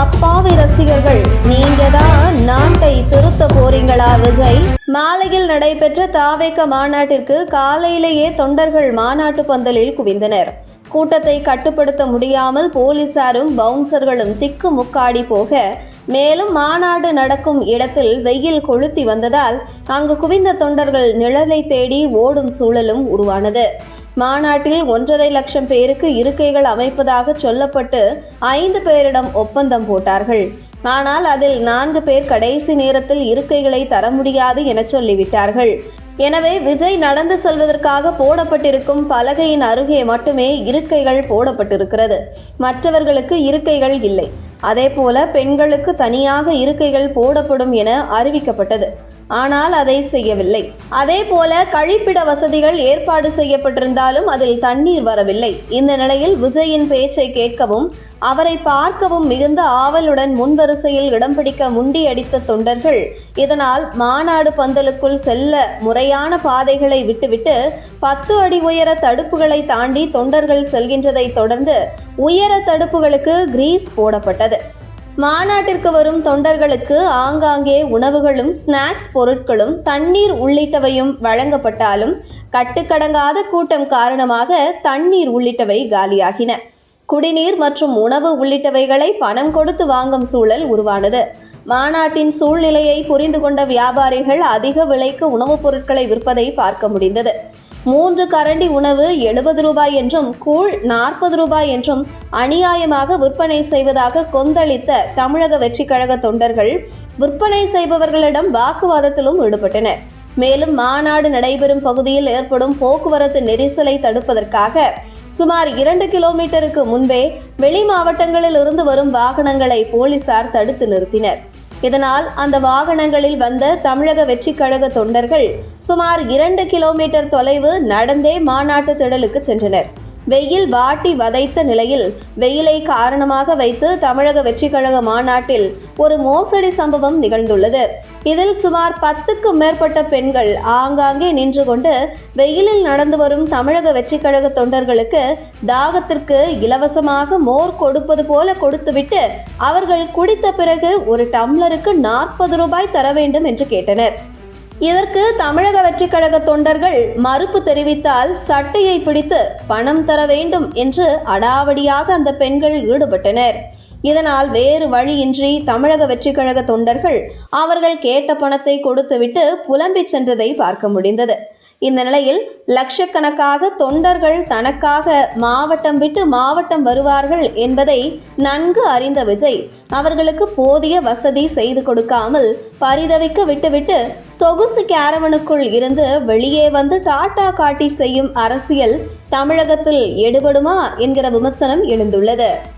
அப்பாவி ரசிகர்கள் நீங்க தான் நாட்டை திருத்த போறீங்களா விஜய்? மாலையில் நடைபெற்ற தாவேக்க மாநாட்டிற்கு காலையிலேயே தொண்டர்கள் மாநாட்டு பந்தலில் குவிந்தனர். கூட்டத்தை கட்டுப்படுத்த முடியாமல் போலீசாரும் பவுன்சர்களும் திக்கு முக்காடி போக மேலும் மாநாடு நடக்கும் இடத்தில் வெயில் கொளுத்தி வந்ததால் அங்கு குவிந்த தொண்டர்கள் நிழலை தேடி ஓடும் சூழலும் உருவானது. மாநாட்டில் ஒன்றரை லட்சம் பேருக்கு இருக்கைகள் அமைப்பதாக சொல்லப்பட்டு ஐந்து பேரிடம் ஒப்பந்தம் போட்டார்கள். ஆனால் அதில் நான்கு பேர் கடைசி நேரத்தில் இருக்கைகளை தர முடியாது என சொல்லிவிட்டார்கள். எனவே விஜய் நடந்து செல்வதற்காக போடப்பட்டிருக்கும் பலகையின் அருகே மட்டுமே இருக்கைகள் போடப்பட்டிருக்கிறது. மற்றவர்களுக்கு இருக்கைகள் இல்லை. அதேபோல பெண்களுக்கு தனியாக இருக்கைகள் போடப்படும் என அறிவிக்கப்பட்டது. ஆனால் அதை செய்யவில்லை. அதே போல கழிப்பிட வசதிகள் ஏற்பாடு செய்யப்பட்டிருந்தாலும் அதில் தண்ணீர் வரவில்லை. இந்த நிலையில் விஜயின் பேச்சை கேட்கவும் அவரை பார்க்கவும் மிகுந்த ஆவலுடன் முன்வரிசையில் இடம் பிடிக்க முண்டியடித்த தொண்டர்கள் இதனால் மாநாடு பந்தலுக்குள் செல்ல முறையான பாதைகளை விட்டுவிட்டு பத்து அடி உயர தடுப்புகளை தாண்டி தொண்டர்கள் செல்கின்றதை தொடர்ந்து உயர தடுப்புகளுக்கு கிரீஸ் போடப்பட்டது. மாநாட்டிற்கு வரும் தொண்டர்களுக்கு ஆங்காங்கே உணவுகளும் ஸ்நாக்ஸ் பொருட்களும் தண்ணீர் உள்ளிட்டவையும் வழங்கப்பட்டாலும் கட்டுக்கடங்காத கூட்டம் காரணமாக தண்ணீர் உள்ளிட்டவை காலியாகின. குடிநீர் மற்றும் உணவு உள்ளிட்டவைகளை பணம் கொடுத்து வாங்கும் சூழல் உருவானது. மாநாட்டின் சூழ்நிலையை புரிந்து கொண்ட வியாபாரிகள் அதிக விலைக்கு உணவுப் பொருட்களை விற்பதை பார்க்க முடிந்தது. மூன்று கரண்டி உணவு எழுபது ரூபாய் என்றும் கூழ் நாற்பது ரூபாய் என்றும் அநியாயமாக விற்பனை செய்வதாக கொந்தளித்த தமிழக வெற்றி கழக தொண்டர்கள் விற்பனை செய்பவர்களிடம் வாக்குவாதத்திலும் ஈடுபட்டனர். மேலும் மாநாடு நடைபெறும் பகுதியில் ஏற்படும் போக்குவரத்து நெரிசலை தடுப்பதற்காக சுமார் இரண்டு கிலோமீட்டருக்கு முன்பே வெளி மாவட்டங்களில் இருந்து வரும் வாகனங்களை போலீசார் தடுத்து நிறுத்தினர். இதனால் அந்த வாகனங்களில் வந்த தமிழக வெற்றி கழக தொண்டர்கள் சுமார் இரண்டு கிலோமீட்டர் தொலைவு நடந்தே மாநாட்டு திடலுக்கு சென்றனர். வெயில் வாட்டி வதைத்த நிலையில் வெயிலை காரணமாக வைத்து தமிழக வெற்றி கழக மாநாட்டில் ஒரு மோசடி சம்பவம் நிகழ்ந்துள்ளது. இதில் சுமார் பத்துக்கும் மேற்பட்ட பெண்கள் ஆங்காங்கே நின்று கொண்டு வெயிலில் நடந்து வரும் தமிழக வெற்றி கழக தொண்டர்களுக்கு தாகத்திற்கு இலவசமாக மோர் கொடுப்பது போல கொடுத்துவிட்டு அவர்கள் குடித்த பிறகு ஒரு டம்ளருக்கு நாற்பது ரூபாய் தர வேண்டும் என்று கேட்டனர். இதற்கு தமிழக வெற்றிக் கழக தொண்டர்கள் மறுப்பு தெரிவித்தால் சட்டையை பிடித்து பணம் தர வேண்டும் என்று அடாவடியாக அந்த பெண்கள் ஈடுபட்டனர். இதனால் வேறு வழியின்றி தமிழக வெற்றிக் கழக தொண்டர்கள் அவர்கள் கேட்ட பணத்தை கொடுத்துவிட்டு புலம்பிச் சென்றதை பார்க்க முடிந்தது. இந்த நிலையில் லட்சக்கணக்காக தொண்டர்கள் தனக்காக மாவட்டம் விட்டு மாவட்டம் வருவார்கள் என்பதை நன்கு அறிந்த விஜய் அவர்களுக்கு போதிய வசதி செய்து கொடுக்காமல் பரிதவிக்க விட்டுவிட்டு சொகுசு கேரவனுக்குள் இருந்து வெளியே வந்து டாட்டா காட்டி செய்யும் அரசியல் தமிழகத்தில் எடுபடுமா என்கிற விமர்சனம் எழுந்துள்ளது.